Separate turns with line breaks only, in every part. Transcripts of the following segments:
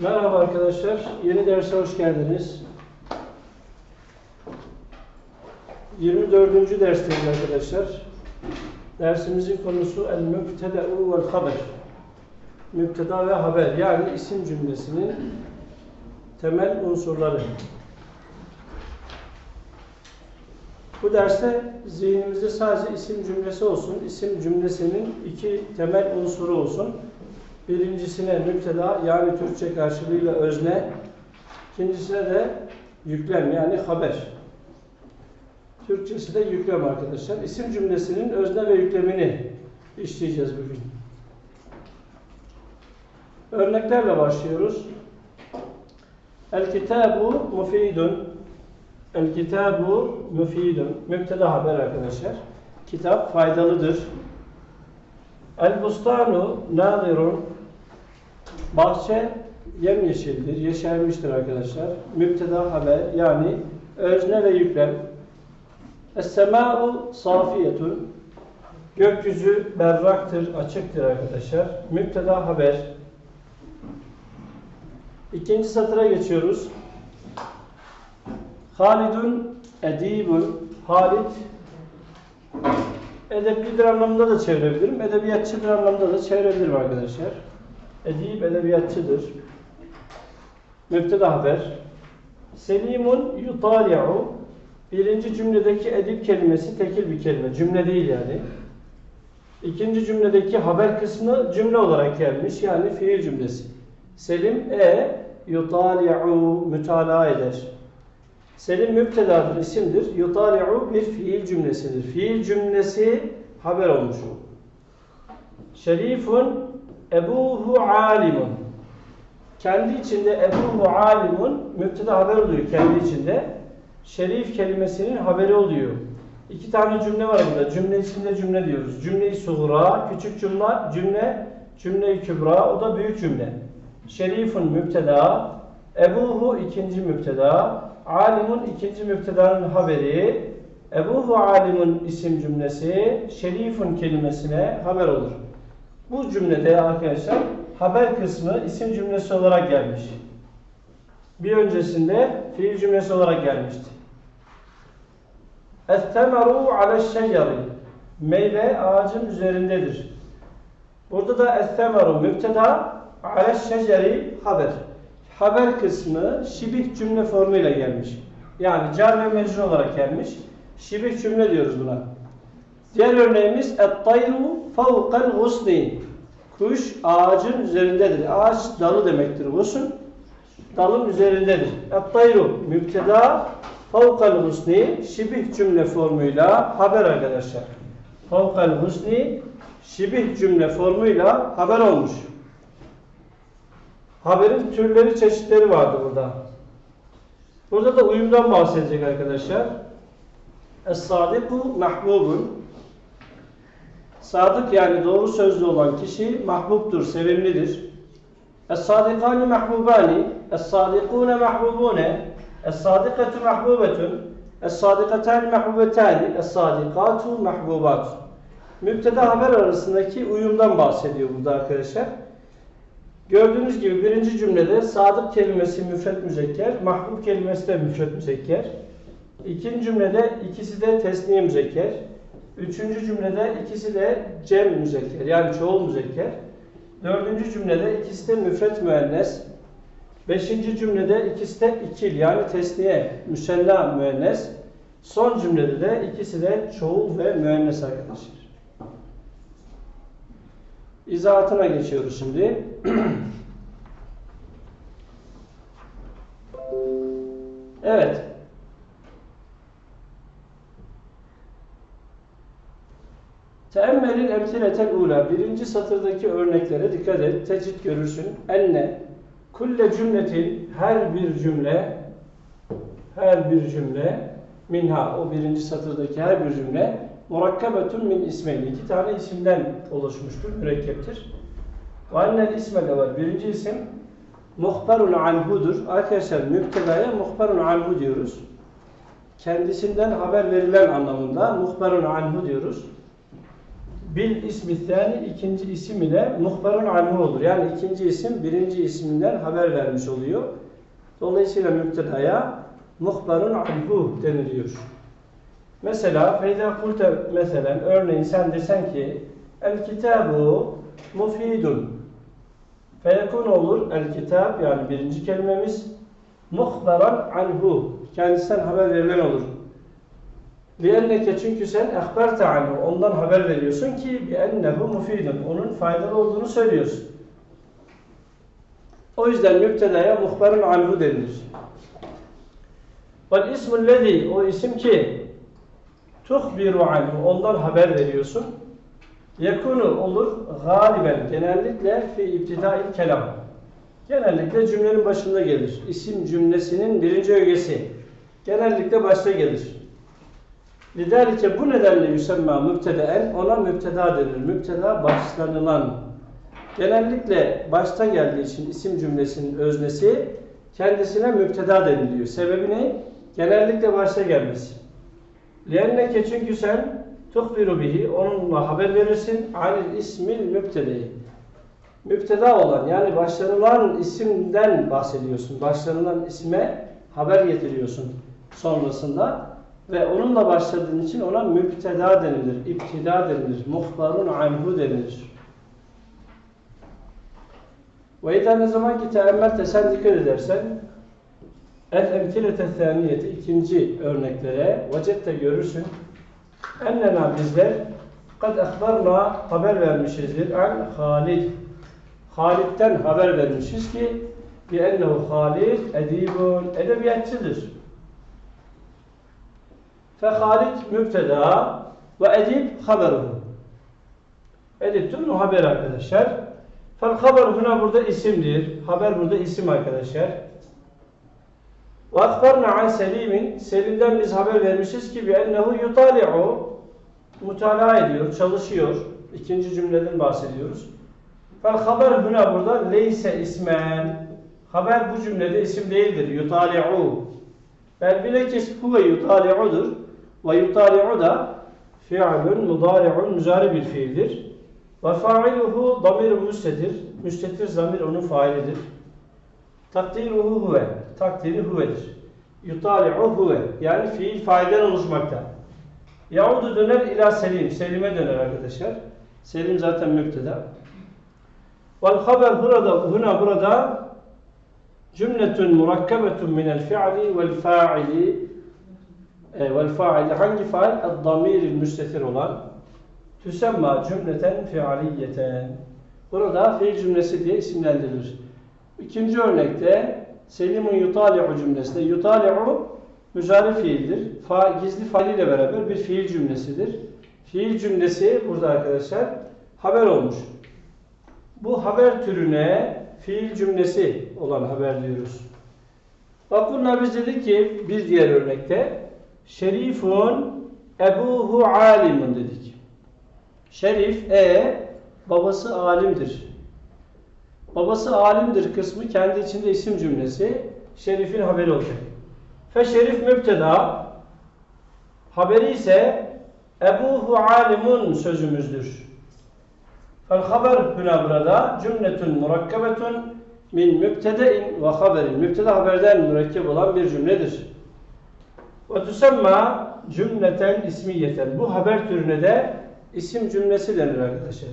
Merhaba arkadaşlar, yeni derse hoş geldiniz. 24. dersteyiz arkadaşlar. Dersimizin konusu el-mübtede'u vel haber. Mübteda ve haber yani isim cümlesinin temel unsurları. Bu derste zihnimizde sadece isim cümlesi olsun. İsim cümlesinin iki temel unsuru olsun. Birincisine müpteda yani Türkçe karşılığıyla özne. İkincisine de yüklem yani haber. Türkçesi de yüklem arkadaşlar. İsim cümlesinin özne ve yüklemini işleyeceğiz bugün. Örneklerle başlıyoruz. El kitabu mufidun. El kitabu mufidun. Müpteda haber arkadaşlar. Kitap faydalıdır. El bustanu nadirun. Bahçe yemyeşildir, yeşermiştir arkadaşlar. Müpteda haber yani özne ve yüklem. Es-semâ'u safiyetun. Gökyüzü berraktır, açıktır arkadaşlar. Müpteda haber. İkinci satıra geçiyoruz. Halidun edibun. Halid edeplidir anlamında da çevirebilirim. Edebiyatçıdır anlamında da çevirebilirim arkadaşlar. Edip edebiyatçıdır. Müpteda haber. Selimun yutali'u. Birinci cümledeki edip kelimesi tekil bir kelime. Cümle değil yani. İkinci cümledeki haber kısmı cümle olarak gelmiş. Yani fiil cümlesi. Selim e yutali'u mütalaa eder. Selim müptedadır, isimdir. Yutali'u bir fiil cümlesidir. Fiil cümlesi haber olmuş. Şerifun ebuhu alimun. Kendi içinde ebuhu alimun müpteda haber oluyor kendi içinde. Şerif kelimesinin haberi oluyor. İki tane cümle var burada. Cümle içinde cümle diyoruz. Cümle-i suğra, küçük cümle, cümle, cümle-i kübra, o da büyük cümle. Şerifun müpteda, ebuhu ikinci müpteda, alimun ikinci müptedanın haberi, ebuhu alimun isim cümlesi, şerifun kelimesine haber olur. Bu cümlede arkadaşlar haber kısmı isim cümlesi olarak gelmiş. Bir öncesinde fiil cümlesi olarak gelmişti. Es-semeru ale'ş-şeceri. Meyve ağacın üzerindedir. Burada da es-semeru müpteda, ale'ş-şeceri haber. Haber kısmı şibih cümle formuyla gelmiş. Yani car ve mecrur olarak gelmiş. Şibih cümle diyoruz buna. Diğer örneğimiz et-tayru fawqal gusni. Kuş ağacın üzerindedir. Ağaç dalı demektir gusun. Dalın üzerindedir. Et-tayru müpteda fawqal gusni şibih cümle formuyla haber arkadaşlar. Fawqal gusni şibih cümle formuyla haber olmuş. Haberin türleri, çeşitleri vardı burada. Burada da uyumdan bahsedecek arkadaşlar. Es-sadiku mahbubun. Sadık yani doğru sözlü olan kişi mahbubtur, sevimlidir. Es-sadikani mahbubani, es-sadikune mahbubune, es-sadikatu mahbubetun, es-sadikatani mahbubetani, es-sadikatu mahbubat. Müpteda haber arasındaki uyumdan bahsediyor burada arkadaşlar. Gördüğünüz gibi birinci cümlede sadık kelimesi müfret müzekker, mahbub kelimesi de müfret müzekker. İkinci cümlede ikisi de tesniye müzekker. Üçüncü cümlede ikisi de cem müzekker yani çoğul müzekker. Dördüncü cümlede ikisi de müfret müennes. Beşinci cümlede ikisi de ikil yani tesniye, müsella müennes. Son cümlede de ikisi de çoğul ve müennes arkadaşlar. İzahatına geçiyoruz şimdi. evet. Teemmelil emsiletel ula. Birinci satırdaki örneklere dikkat et. Tecid görürsün. Enne. Kulle cümletin her bir cümle her bir cümle minha. O birinci satırdaki her bir cümle murakkabetun min ismeyn. İki tane isimden oluşmuştur. Mürekkeptir. Ve annel isme de var. Birinci isim muhbarun anhudur. Arkadaşlar müptedaya muhbarun anhu diyoruz. Kendisinden haber verilen anlamında muhbarun anhu diyoruz. Bil ismi thani ikinci isim ile muhbarun anhu olur. Yani ikinci isim birinci isminden haber vermiş oluyor. Dolayısıyla müptedaya muhbarun anhu deniliyor. Mesela feyda kulte mesela örneğin sen desen ki el kitabu mufidun feyekun olur el kitab yani birinci kelimemiz muhbaran anhu kendisinden haber verilen olur. لِأَنَّكَ çünkü sen اَخْبَرْتَ عَنْهُ Ondan haber veriyorsun ki بِأَنَّهُ مُفِيدٌ Onun faydalı olduğunu söylüyorsun. O yüzden müptedaya muhbarın anhu denilir. Vel ismul lezi o isim ki tuhbiru anhu ondan haber veriyorsun. Yakunu olur galiben genellikle fi ibtidail kelam. Genellikle cümlenin başında gelir. İsim cümlesinin birinci ögesi. Genellikle başta gelir. Lidalike bu nedenle yüsemma mübtedeen ona mübteda denir. Mübteda başlanılan. Genellikle başta geldiği için isim cümlesinin öznesi kendisine mübteda deniliyor. Sebebi ne? Genellikle başta gelmesi. Lienneke çünkü sen tuhbiru bihi onunla haber verirsin anil ismil mübtedeyi. Mübteda olan yani başlanılan isimden bahsediyorsun. Başlanılan isme haber getiriyorsun sonrasında ve onunla başladığın için ona müpteda denilir, iptida denilir, muhbarun anhu denilir. Ve idâ ne zaman ki teemmelte sen dikkat edersen el emtilete thaniyeti ikinci örneklere vecette görürsün. Ennena bizler kad ehbarna haber vermişizdir an Halid. Halid'den haber vermişiz ki bi ennehu Halid edibun edebiyatçıdır. Fe Halid mübteda ve edip haberuhu. Ediptür bu haber arkadaşlar. Fel haber huna burada isimdir. Haber burada isim arkadaşlar. Ve akbarna an Selim'in Selim'den biz haber vermişiz ki bi ennehu yutali'u mutala ediyor, çalışıyor. İkinci cümleden bahsediyoruz. Fel haber huna burada leyse ismen. Haber bu cümlede isim değildir. Yutali'u. Bel bilekis huve yutali'udur. Ve yutali'u da fi'lun mudari'un müzari bir fiildir. Ve fa'iluhu damirun müstetir. Müstetir zamir onun failidir. Takdiruhu huve. Takdiri huvedir. Yutali'u huve. Yani fiil failden oluşmakta. Yaudu döner ila selim. Selim'e döner arkadaşlar. Selim zaten müpteda. Vel haber burada, huna burada cümletun murakkabetun minel fi'li vel fa'ili e, vel faili hangi fail? Damiril müstetir olan tüsemma cümleten fialiyeten. Burada fiil cümlesi diye isimlendirilir. İkinci örnekte Selimun yutali'u cümlesinde yutali'u müzari fiildir. Fa, gizli failiyle beraber bir fiil cümlesidir. Fiil cümlesi burada arkadaşlar haber olmuş. Bu haber türüne fiil cümlesi olan haber diyoruz. Bak bunlar biz dedik ki bir diğer örnekte Şerifun ebuhu alimun dedik. Şerif e babası alimdir. Babası alimdir kısmı kendi içinde isim cümlesi. Şerif'in haberi olacak. Fe şerif müpteda haberi ise ebuhu alimun sözümüzdür. Fel haber huna burada cümletun murakkabetun min mübtedein ve haberin. Mübteda haberden mürekkep olan bir cümledir. Ve tusemma cümleten ismiyeten. Bu haber türüne de isim cümlesi denir arkadaşlar.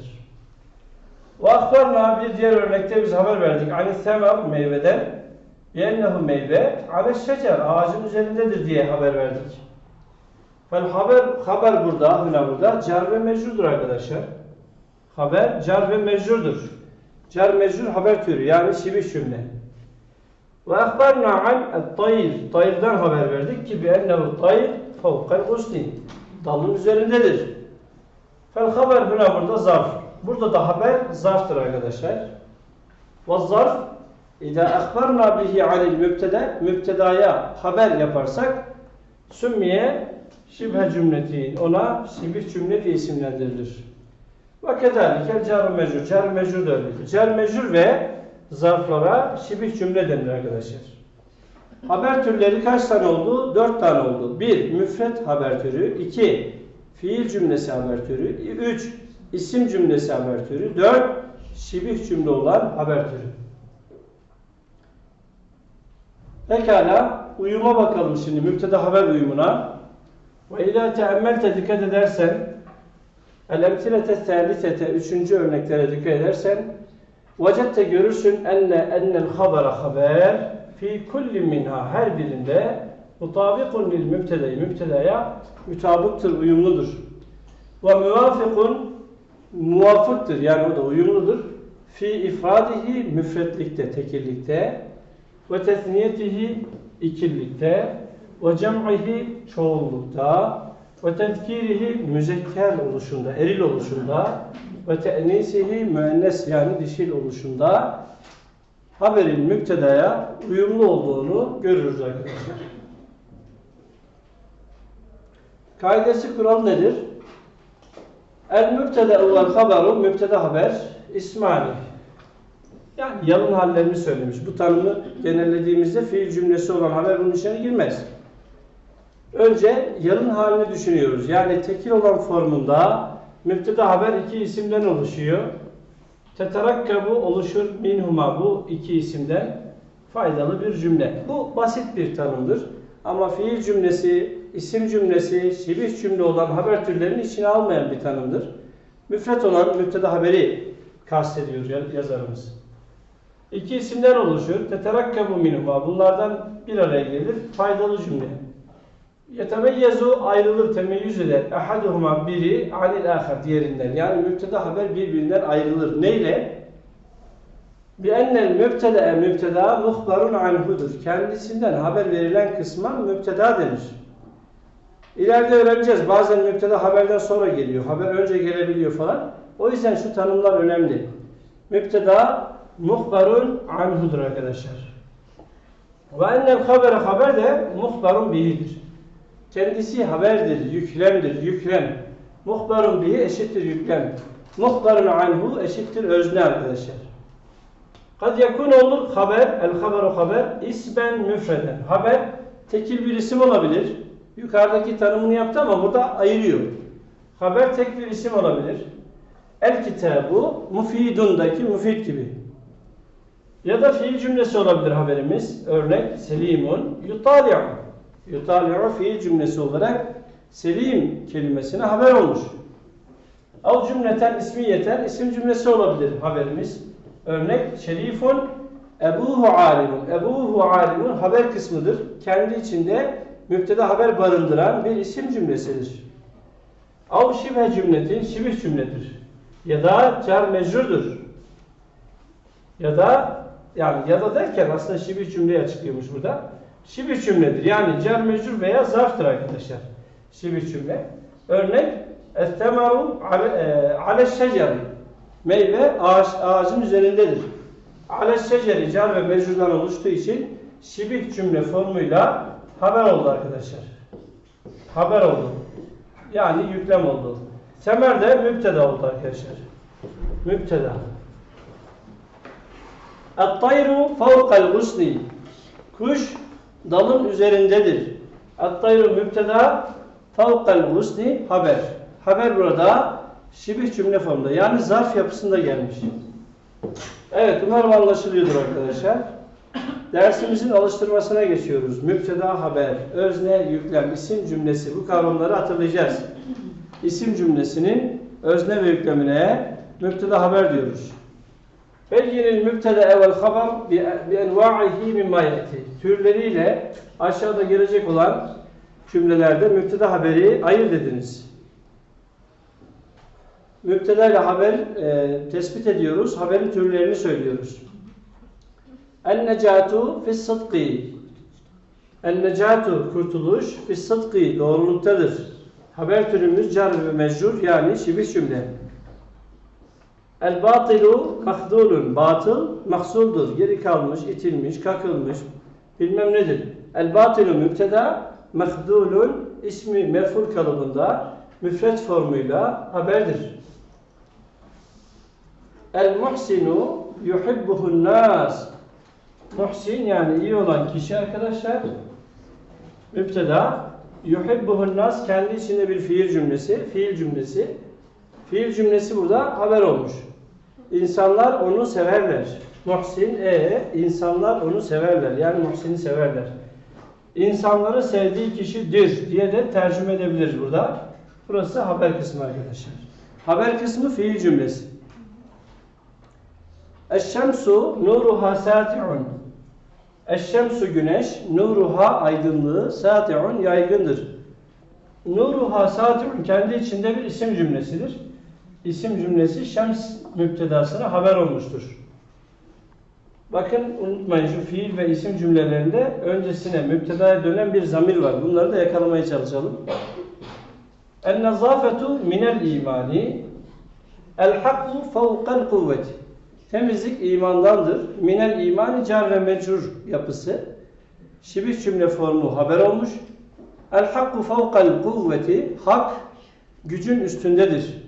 Ve akbarna bir diğer örnekte biz haber verdik. Ani semar meyveden yennehu meyve ale şecer ağacın üzerindedir diye haber verdik. Fel haber haber burada, hüna burada car ve mecrudur arkadaşlar. Haber car ve mecrurdur. Car mecrur haber türü yani şibih cümle. Ve akbarna an et-tayr. Tayrdan haber verdik ki bi ennehu tayr fevkal usni. Dalın üzerindedir. Fel haber huna burada zarf. Burada da haber zarftır arkadaşlar. Ve zarf İza akbarna bihi alil mübteda mübtedaya haber yaparsak sümmiye şibhe cümleti ona şibih cümle diye isimlendirilir. Ve kedalikel car mecrur. Car mecrur da öyledir. Car mecrur ve zarflara şibih cümle denir arkadaşlar. Haber türleri kaç tane oldu? Dört tane oldu. Bir, müfret haber türü. iki fiil cümlesi haber türü. Üç, isim cümlesi haber türü. 4. Şibih cümle olan haber türü. Pekala uyuma bakalım şimdi müpteda haber uyumuna. Ve ila teammelte dikkat edersen el thalithete üçüncü örneklere dikkat edersen vecette görürsün enne ennel habara haber fi kulli minha. Her birinde mutabikun lil mübtedayı mübtedaya mutabıktır, uyumludur. Ve muvafikun muvafıktır yani o da uyumludur. Fi ifradihi müfretlikte, tekillikte ve tesniyetihi ikillikte. Ve cem'ihi çoğunlukta. Ve tezkirihi müzekker oluşunda, eril oluşunda ve te'nisihi müennes yani dişil oluşunda haberin müptedaya uyumlu olduğunu görürüz arkadaşlar. Kaidesi kural nedir? El mübtede vel haberu mübtede haber ismani. Yani yalın hallerini söylemiş. Bu tanımı genellediğimizde fiil cümlesi olan haber bunun içine girmez. Önce yalın halini düşünüyoruz. Yani tekil olan formunda mübteda haber iki isimden oluşuyor. Teterakkabu oluşur minhuma bu iki isimden faydalı bir cümle. Bu basit bir tanımdır. Ama fiil cümlesi, isim cümlesi, şibih cümle olan haber türlerinin içine almayan bir tanımdır. Müfret olan mübteda haberi kastediyor yazarımız. İki isimden oluşur. Teterakkabu minhuma. Bunlardan bir araya gelir. Faydalı cümle. Yetebeyyezu ayrılır, temeyyüz eder. Ehaduhuma biri anil ahar diğerinden. Yani mübteda haber birbirinden ayrılır. Neyle? Bi ennel mübteda mübteda muhbarun anhudur. Kendisinden haber verilen kısma mübteda denir. İleride öğreneceğiz. Bazen mübteda haberden sonra geliyor. Haber önce gelebiliyor falan. O yüzden şu tanımlar önemli. Mübteda muhbarun anhudur arkadaşlar. Ve ennel habere haber de muhbarun bihidir. Kendisi haberdir, yüklemdir, yüklem. Muhbarun bihi eşittir yüklem. Muhbarun anhu eşittir özne arkadaşlar. Kad yakun olur haber, el haberu haber, isben müfreden. Haber tekil bir isim olabilir. Yukarıdaki tanımını yaptı ama burada ayırıyor. Haber tek bir isim olabilir. El kitabu mufidundaki mufid gibi. Ya da fiil cümlesi olabilir haberimiz. Örnek selimun yutali'u. Yutali'u fiil cümlesi olarak selim kelimesine haber olmuş. Av cümleten ismiyeten isim cümlesi olabilir haberimiz. Örnek şerifun ebuhu alimun. Ebuhu alimun haber kısmıdır. Kendi içinde müpteda haber barındıran bir isim cümlesidir. Av şibhe cümletin şibih cümledir. Ya da car mecrurdur. Ya da yani ya da derken aslında şibih cümleyi açıklıyormuş burada. Şibih cümledir. Yani car mecrur veya zarftır arkadaşlar. Şibih cümle. Örnek Estemaru ale şeceri. Meyve ağaç, ağacın üzerindedir. Ale şeceri car ve mecrurdan oluştuğu için şibih cümle formuyla haber oldu arkadaşlar. Haber oldu. Yani yüklem oldu. Semer de müpteda oldu arkadaşlar. Müpteda. At-tayru fawqal gusni. Kuş dalın üzerindedir. At-tayru müpteda fawqal gusni haber. Haber burada şibih cümle formunda yani zarf yapısında gelmiş. Evet umarım anlaşılıyordur arkadaşlar. Dersimizin alıştırmasına geçiyoruz. Müpteda haber, özne, yüklem, isim cümlesi bu kavramları hatırlayacağız. İsim cümlesinin özne ve yüklemine müpteda haber diyoruz. Beyyinil mübtede evel haber bi enva'ihi mimma yeti. Türleriyle aşağıda gelecek olan cümlelerde mübteda haberi ayırt ediniz. Mübteda ile haber e, tespit ediyoruz. Haberin türlerini söylüyoruz. En necatu fis sıdkı. En necatu kurtuluş fis sıdkı doğruluktadır. Haber türümüz car ve mecrur yani şibih cümle. El batilu mahdulun. Batıl mahsuldur. Geri kalmış, itilmiş, kakılmış. Bilmem nedir. El batilu mübteda mahdulun ismi merful kalıbında müfret formuyla haberdir. El muhsinu yuhibbuhun nas. Muhsin yani iyi olan kişi arkadaşlar. Mübteda yuhibbuhun nas kendi içinde bir fiil cümlesi. Fiil cümlesi. Fiil cümlesi burada haber olmuş. İnsanlar onu severler. Muhsin e insanlar onu severler. Yani Muhsin'i severler. İnsanları sevdiği kişidir diye de tercüme edebiliriz burada. Burası haber kısmı arkadaşlar. Haber kısmı fiil cümlesi. Eşşemsu nuruha sati'un. Eşşemsu güneş, nuruha aydınlığı, sati'un yaygındır. Nuruha sati'un kendi içinde bir isim cümlesidir. İsim cümlesi şems müptedasına haber olmuştur. Bakın unutmayın şu fiil ve isim cümlelerinde öncesine müptedaya dönen bir zamir var. Bunları da yakalamaya çalışalım. El nazafetu minel imani El hakku fevkal kuvveti Temizlik imandandır. Minel imani car ve mecrur yapısı. Şibih cümle formu haber olmuş. El hakku fevkal kuvveti Hak gücün üstündedir.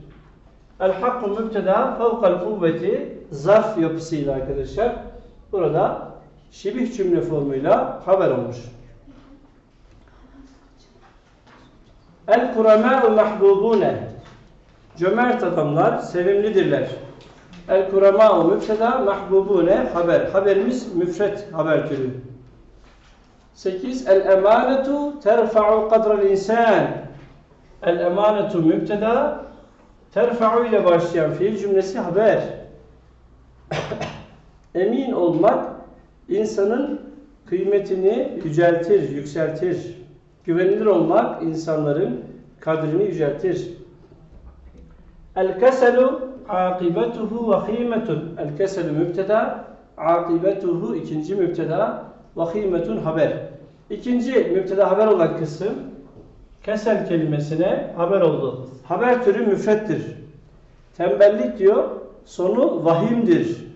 El hakku mübteda fevkal kuvveti zarf yapısıyla arkadaşlar. Burada şibih cümle formuyla haber olmuş. El kuramâ'u mahbubune Cömert adamlar sevimlidirler. El kuramâ'u mübteda mahbubune haber. Haberimiz müfret haber türü. 8. El emanetu terfa'u kadrel insan. El emanetu mübteda terfa'u ile başlayan fiil cümlesi haber. Emin olmak insanın kıymetini yüceltir, yükseltir. Güvenilir olmak insanların kadrini yüceltir. El keselu akibetuhu vahimetun. El keselu mübteda, akibetuhu ikinci mübteda, vahimetun haber. İkinci mübteda haber olan kısım kesel kelimesine haber oldu. Haber türü müfrettir. Tembellik diyor, sonu vahimdir.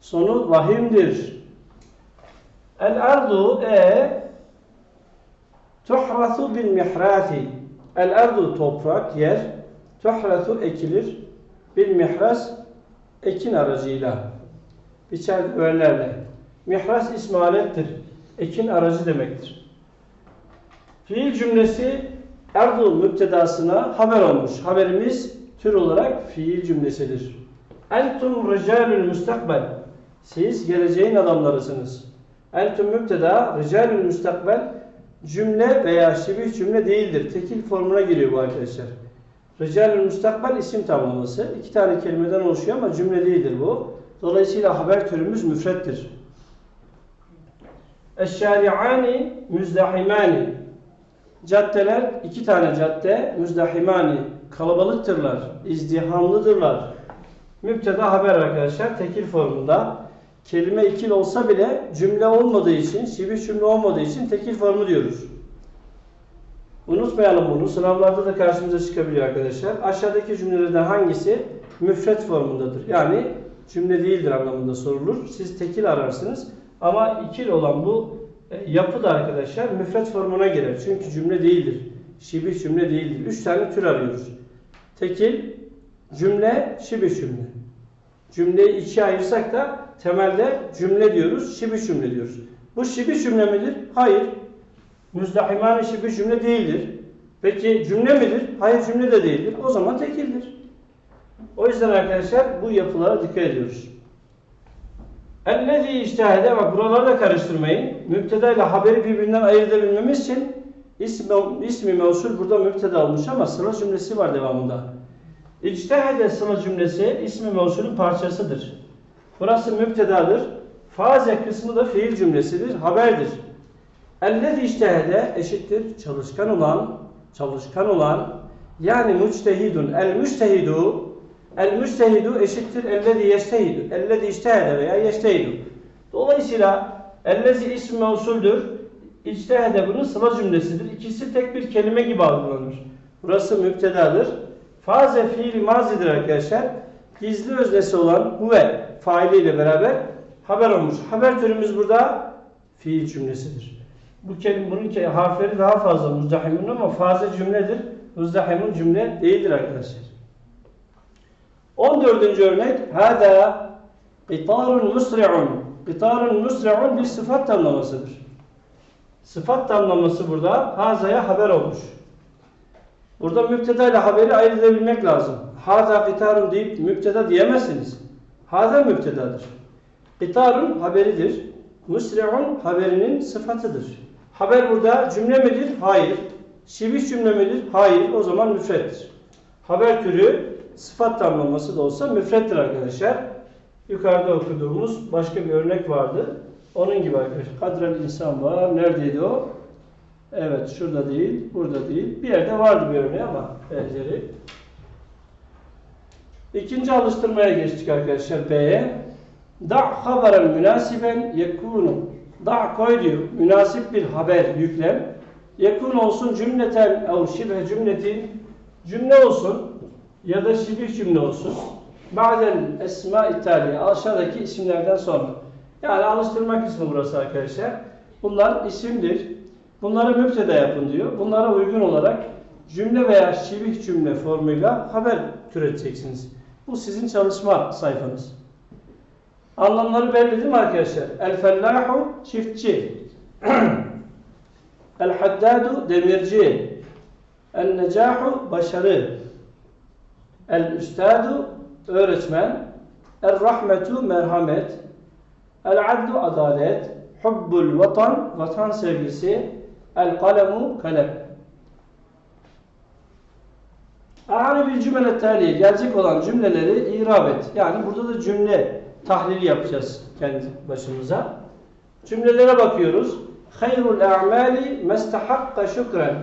Sonu vahimdir. El ardu e tuhrasu bil mihrati. El ardu toprak, yer. Tuhrasu ekilir. Bil mihras ekin aracıyla. Biçer güverlerle. Mihras ismi alettir. Ekin aracı demektir. Fiil cümlesi erdu müptedasına haber olmuş. Haberimiz tür olarak fiil cümlesidir. Entum ricalül müstakbel. Siz geleceğin adamlarısınız. Entum müpteda, ricalül müstakbel cümle veya şibih cümle değildir. Tekil formuna giriyor bu arkadaşlar. Ricalül müstakbel isim tamlaması. İki tane kelimeden oluşuyor ama cümle değildir bu. Dolayısıyla haber türümüz müfrettir. Eşşari'ani müzdahimani. Caddeler, iki tane cadde, müzdahimani, kalabalıktırlar, izdihamlıdırlar. Müpteda haber arkadaşlar, tekil formunda. Kelime ikil olsa bile cümle olmadığı için, şibih cümle olmadığı için tekil formu diyoruz. Unutmayalım bunu. Sınavlarda da karşımıza çıkabiliyor arkadaşlar. Aşağıdaki cümlelerden hangisi müfret formundadır? Yani cümle değildir anlamında sorulur. Siz tekil ararsınız. Ama ikil olan bu yapı da arkadaşlar müfret formuna girer. Çünkü cümle değildir. Şibih cümle değildir. Üç tane tür arıyoruz. Tekil, cümle, şibih cümle. Cümleyi ikiye ayırsak da temelde cümle diyoruz, şibih cümle diyoruz. Bu şibih cümle midir? Hayır. Müzdahimane şibih cümle değildir. Peki cümle midir? Hayır cümle de değildir. O zaman tekildir. O yüzden arkadaşlar bu yapılara dikkat ediyoruz. Ellezî iştihade bak buraları da karıştırmayın. Müpteda ile haberi birbirinden ayırt edebilmemiz için ismi, ismi mevsul burada müpteda olmuş ama sıla cümlesi var devamında. İçtihade sıla cümlesi ismi mevsulün parçasıdır. Burası müptedadır. Faze kısmı da fiil cümlesidir, haberdir. Ellezî iştihade eşittir çalışkan olan, çalışkan olan yani müçtehidun. El müçtehidu El müçtehidu eşittir ellezî yeştehidu. Ellezî iştehede veya yeştehidu. Dolayısıyla ellezî ism mevsuldür. İçtehede bunun sıla cümlesidir. İkisi tek bir kelime gibi algılanır. Burası müptedadır. Faze fiili mazidir arkadaşlar. Gizli öznesi olan huve failiyle beraber haber olmuş. Haber türümüz burada fiil cümlesidir. Bu kelime bunun harfleri daha fazla muzdahimun ama faze cümledir. Muzdahimun cümle değildir arkadaşlar. 14. örnek hada qitarun musri'un. Qitarun musri'un bir sıfat tamlamasıdır. Sıfat tamlaması burada hazaya haber olmuş. Burada müpteda ile haberi ayırt edebilmek lazım. Haza gitarun deyip müpteda diyemezsiniz. Haza müptedadır. Gitarun haberidir. Musri'un haberinin sıfatıdır. Haber burada cümle midir? Hayır. Şibih cümle midir? Hayır. O zaman müfrettir. Haber türü sıfat tamlaması da olsa müfrettir arkadaşlar. Yukarıda okuduğumuz başka bir örnek vardı. Onun gibi arkadaşlar. Kadrel insan var. Neredeydi o? Evet şurada değil, burada değil. Bir yerde vardı bir örneği ama benzeri. İkinci alıştırmaya geçtik arkadaşlar B'ye. Da haberen münasiben yekunu. Da koy diyor. Münasip bir haber yüklem. Yekun olsun cümleten ev şibhe cümletin. Cümle olsun ya da şibih cümle olsun. Ba'del esma italiye aşağıdaki isimlerden sonra. Yani alıştırma kısmı burası arkadaşlar. Bunlar isimdir. Bunları müpteda yapın diyor. Bunlara uygun olarak cümle veya şibih cümle formuyla haber türeteceksiniz. Bu sizin çalışma sayfanız. Anlamları belli değil mi arkadaşlar? El fellahu çiftçi. El haddadu demirci. El necahu başarı. El üstadu öğretmen. El rahmetu merhamet. El adlu adalet. Hubbul vatan vatan sevgisi. El kalemu kalem. Ahane bir cümle taliye gelecek olan cümleleri irab et. Yani burada da cümle tahlili yapacağız kendi başımıza. Cümlelere bakıyoruz. Hayrul a'mali mestahakka şükren.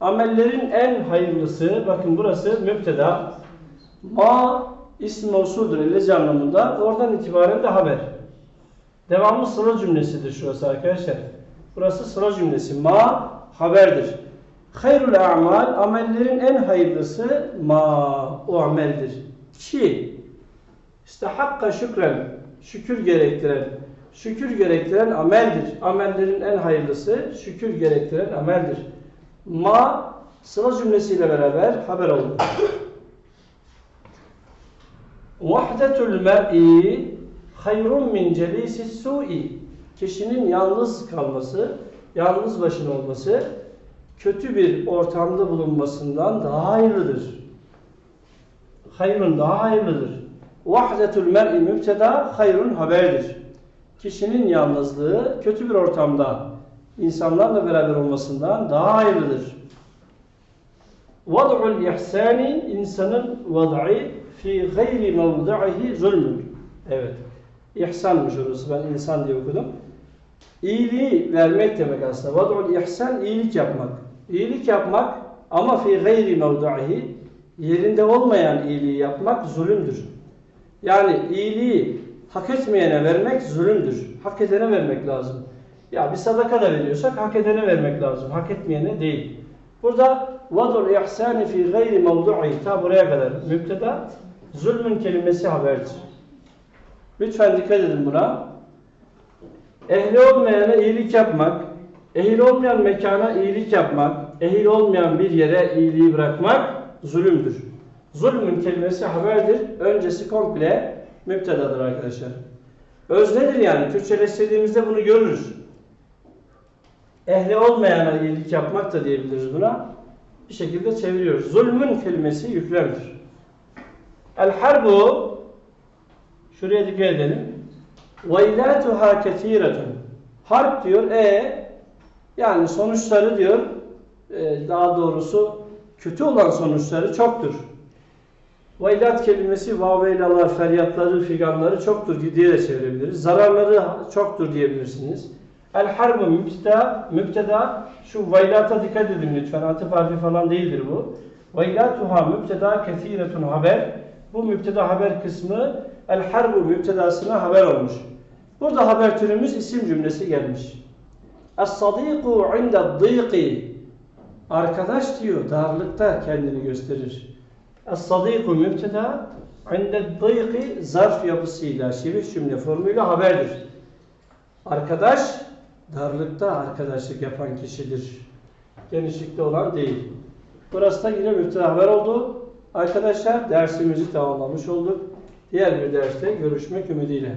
Amellerin en hayırlısı, bakın burası müpteda. Ma ism mevsudur ellezi anlamında. Oradan itibaren de haber. Devamlı sıra cümlesidir şurası arkadaşlar. Burası sıra cümlesi. Ma haberdir. Hayrul a'mal amellerin en hayırlısı ma o ameldir. Ki işte hakka şükren şükür gerektiren şükür gerektiren ameldir. Amellerin en hayırlısı şükür gerektiren ameldir. Ma sıra cümlesiyle beraber haber oldu. Vahdetul mer'i hayrun min celisi su'i kişinin yalnız kalması, yalnız başına olması kötü bir ortamda bulunmasından daha hayırlıdır. Hayrun daha hayırlıdır. Vahdetul mer'i mübteda hayrun haberdir. Kişinin yalnızlığı kötü bir ortamda insanlarla beraber olmasından daha hayırlıdır. Vad'ul ihsani insanın vad'i fi gayri mevdi'ihi zulmün. Evet. İhsanmış orası. Ben insan diye okudum. İyiliği vermek demek aslında. Vad'ul ihsan iyilik yapmak. İyilik yapmak ama fi gayri mevdi'ihi yerinde olmayan iyiliği yapmak zulümdür. Yani iyiliği hak etmeyene vermek zulümdür. Hak edene vermek lazım. Ya bir sadaka da veriyorsak hak edene vermek lazım. Hak etmeyene değil. Burada vadul ihsani fi gayri mevdu'i ta buraya kadar müpteda zulmün kelimesi haberdir. Lütfen dikkat edin buna. Ehli olmayana iyilik yapmak, ehil olmayan mekana iyilik yapmak, ehil olmayan bir yere iyiliği bırakmak zulümdür. Zulmün kelimesi haberdir. Öncesi komple müptedadır arkadaşlar. Öznedir yani. Türkçeleştirdiğimizde bunu görürüz. Ehli olmayana iyilik yapmak da diyebiliriz buna. Bir şekilde çeviriyoruz. Zulmün kelimesi yüklemdir. El harbu şuraya dikkat edelim. Veylatuha ketiretun. Harp diyor e yani sonuçları diyor e, daha doğrusu kötü olan sonuçları çoktur. Veylat kelimesi vaveylalar, feryatları, figanları çoktur diye de çevirebiliriz. Zararları çoktur diyebilirsiniz. El harbu mübteda, mübteda şu veylata dikkat edin lütfen. Atıf harfi falan değildir bu. Veylatuha mübteda kethiretun haber. Bu mübteda haber kısmı el harbu mübtedasına haber olmuş. Burada haber türümüz isim cümlesi gelmiş. Es-sadiku inde dıyqi. Arkadaş diyor darlıkta kendini gösterir. Es-sadiku mübteda inde dıyqi zarf yapısıyla şibih cümle formuyla haberdir. Arkadaş darlıkta arkadaşlık yapan kişidir. Genişlikte olan değil. Burası da yine mübteda haber oldu. Arkadaşlar dersimizi tamamlamış olduk. Diğer bir derste görüşmek ümidiyle.